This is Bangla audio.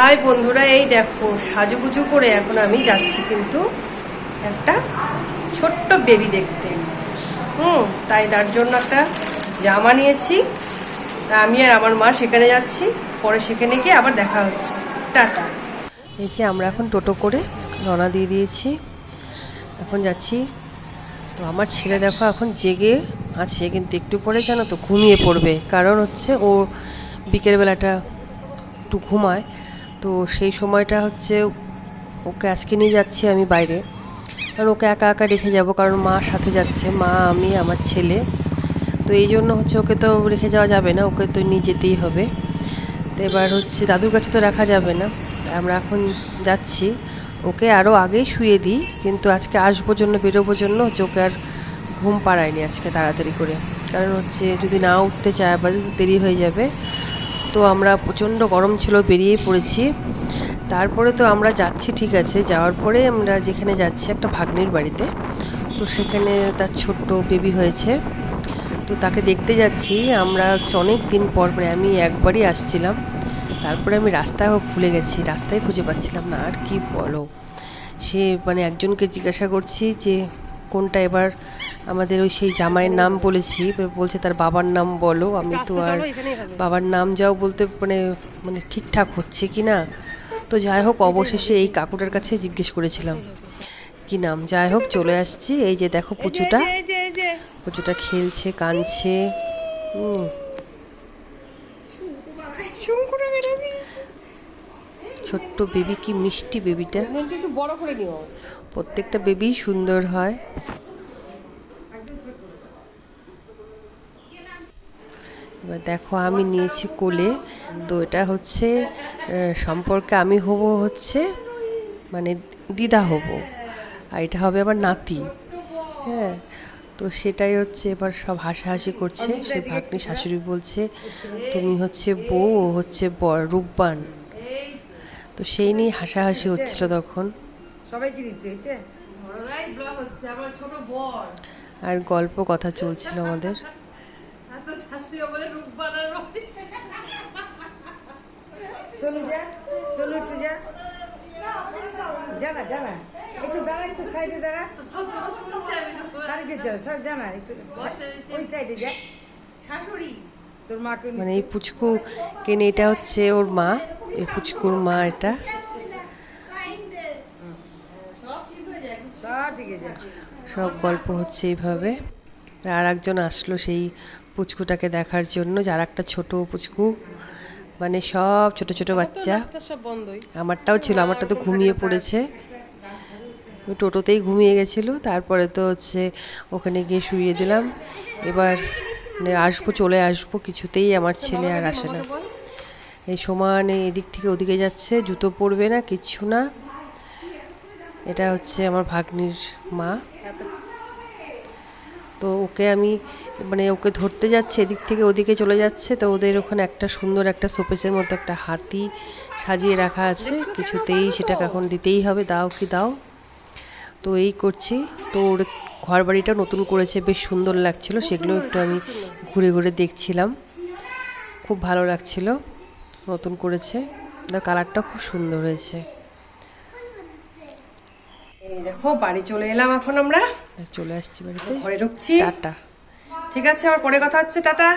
হাই বন্ধুরা, এই দেখো, সাজুগুজু করে এখন আমি যাচ্ছি কিন্তু একটা ছোট্ট বেবি দেখতে। হুম, তাই তার জন্য একটা জামা নিয়েছি। তা আমি আর আমার মা সেখানে যাচ্ছি, পরে সেখানে গিয়ে আবার দেখা হচ্ছে। টাটা। এই যে আমরা এখন টোটো করে রওনা দিয়ে দিয়েছি। এখন যাচ্ছি। তো আমার ছেলে দেখো এখন জেগে আছে, কিন্তু একটু পরে জানো তো ঘুমিয়ে পড়বে। কারণ হচ্ছে ও বিকেলবেলাটা একটু ঘুমায়। তো সেই সময়টা হচ্ছে ওকে আজকে নিয়ে যাচ্ছি আমি বাইরে। কারণ ওকে একা একা রেখে যাব কারণ মা সাথে যাচ্ছে, মা, আমি, আমার ছেলে। তো এই জন্য হচ্ছে ওকে তো রেখে যাওয়া যাবে না, ওকে তো নিয়ে যেতেই হবে। তো এবার হচ্ছে দাদুর কাছে তো রাখা যাবে না, আমরা এখন যাচ্ছি। ওকে আরও আগেই শুয়ে দিই, কিন্তু আজকে আসব জন্য, বেরোবো জন্য হচ্ছে ওকে আর ঘুম পাড়ায়নি আজকে তাড়াতাড়ি করে। কারণ হচ্ছে যদি না উঠতে চায় বা দেরি হয়ে যাবে তো আমরা প্রচণ্ড গরম ছিল বেরিয়ে পড়েছি। তারপরে তো আমরা যাচ্ছি, ঠিক আছে। যাওয়ার পরে আমরা যেখানে যাচ্ছি, একটা ভাগ্নির বাড়িতে। তো সেখানে তার ছোট্ট বেবি হয়েছে। তো তাকে দেখতে যাচ্ছি। আমরা হচ্ছে অনেক দিন পর মানে আমি একবারই আসছিলাম। তারপরে আমি রাস্তায় ভুলে গেছি, রাস্তায় খুঁজে পাচ্ছিলাম না। আর কি বলো? সে মানে একজনকে জিজ্ঞাসা করছি যে, কোনটা এবার আমাদের ওই সেই জামাইয়ের নাম বলেছি বলছে তার বাবার নাম বলো আমি তো আর বাবার নাম যাও বলতে মানে মানে ঠিকঠাক হচ্ছে কি না? তো যাই হোক অবশেষে এই কাকুটার কাছে জিজ্ঞেস করেছিলাম কি নাম? যাই হোক চলে আসছি এই যে দেখো পুচুটা। পুচুটা খেলছে কাঁদছে ছোট্ট বেবি কি মিষ্টি বেবিটা। প্রত্যেকটা বেবি সুন্দর হয়। এবার দেখো আমি নিয়েছি কোলে। তো এটা হচ্ছে সম্পর্কে আমি হব হচ্ছে মানে দিদা হব। আর এটা হবে আমার নাতি। হ্যাঁ তো সেটাই হচ্ছে এবার সব হাসাহাসি করছে। সে ভাগ্নি শাশুড়ি বলছে তুমি হচ্ছে বউ ও হচ্ছে বর রূপবান। তো সেই নিয়ে হাসাহাসি হচ্ছিল তখন। আর গল্প কথা চলছিল আমাদের। শাশুড়ি বলে রূপ বানানো। তনু যা তনু একটু যা। জানা জানা। একটু দাঁড়া একটু সাইডে দাঁড়া। আর কি চলো সব জানা একটু ওই সাইডে যা। শাশুড়ি। তোর মাকে মানে এই পুচকু কেনে এটা হচ্ছে ওর মা। এই পুচকুর মা এটা। সব ঠিক আছে সব গল্প হচ্ছে এইভাবে। আর একজন আসলো সেই পুচকুটাকে দেখার জন্য যার একটা ছোট পুচকু। মানে সব ছোট ছোট বাচ্চা। সব বন্ধই। আমারটাও ছিল আমারটা তো ঘুমিয়ে পড়েছে। টোটোতেই ঘুমিয়ে গেছিল তারপরে তো হচ্ছে ওখানে গিয়ে শুইয়ে দিলাম। এবার মানে আসব চলে আসব কিছুতেই আমার ছেলে আর আসে না। এই সমানে এদিক থেকে ওদিকে যাচ্ছে জুতো পরবে না কিচ্ছু না। এটা হচ্ছে আমার ভাগ্নির মা। তো ওকে আমি মানে ওকে ধরতে যাচ্ছে এদিক থেকে ওদিকে চলে যাচ্ছে। তো ওদের ওখানে একটা সুন্দর একটা শোপেসের মতো একটা হাতি সাজিয়ে রাখা আছে। কিছুতেই সেটাকে এখন দিতেই হবে, দাও কি দাও। তো এই করছি। তো ওর ঘর বাড়িটা নতুন করেছে, বেশ সুন্দর লাগছিল। সেগুলো একটু আমি ঘুরে ঘুরে দেখছিলাম। খুব ভালো লাগছিল, নতুন করেছে। কালারটা খুব সুন্দর হয়েছে। এই দেখো বাড়ি চলে এলাম এখন আমরা। চলে আসছি বাড়িতে। ঘরে ঢুকছি। টাটা। ঠিক আছে আবার পরে কথা হচ্ছে টাটা।